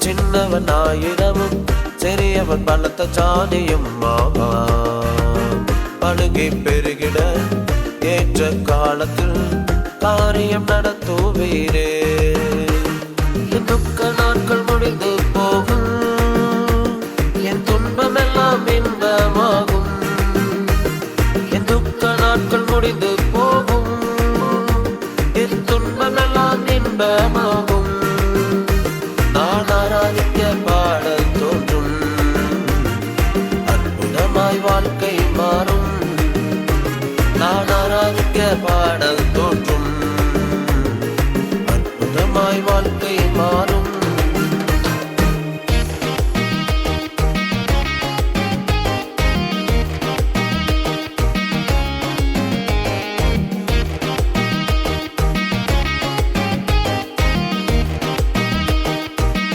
சின்னவன் ஆயிரமும் சிறியவன் பலத்த சாதியும் ஆவான் பழுகி பெருகிட ஏற்ற காலத்தில் காரியம் நடத்தும் தியானிக்க பாடல் தோன்றும். அற்புதமாய் வாழ்க்கை மாறும். நான் ஆராதிக்க பாடல் தோன்றும். அற்புதமாய் வாழ்க்கை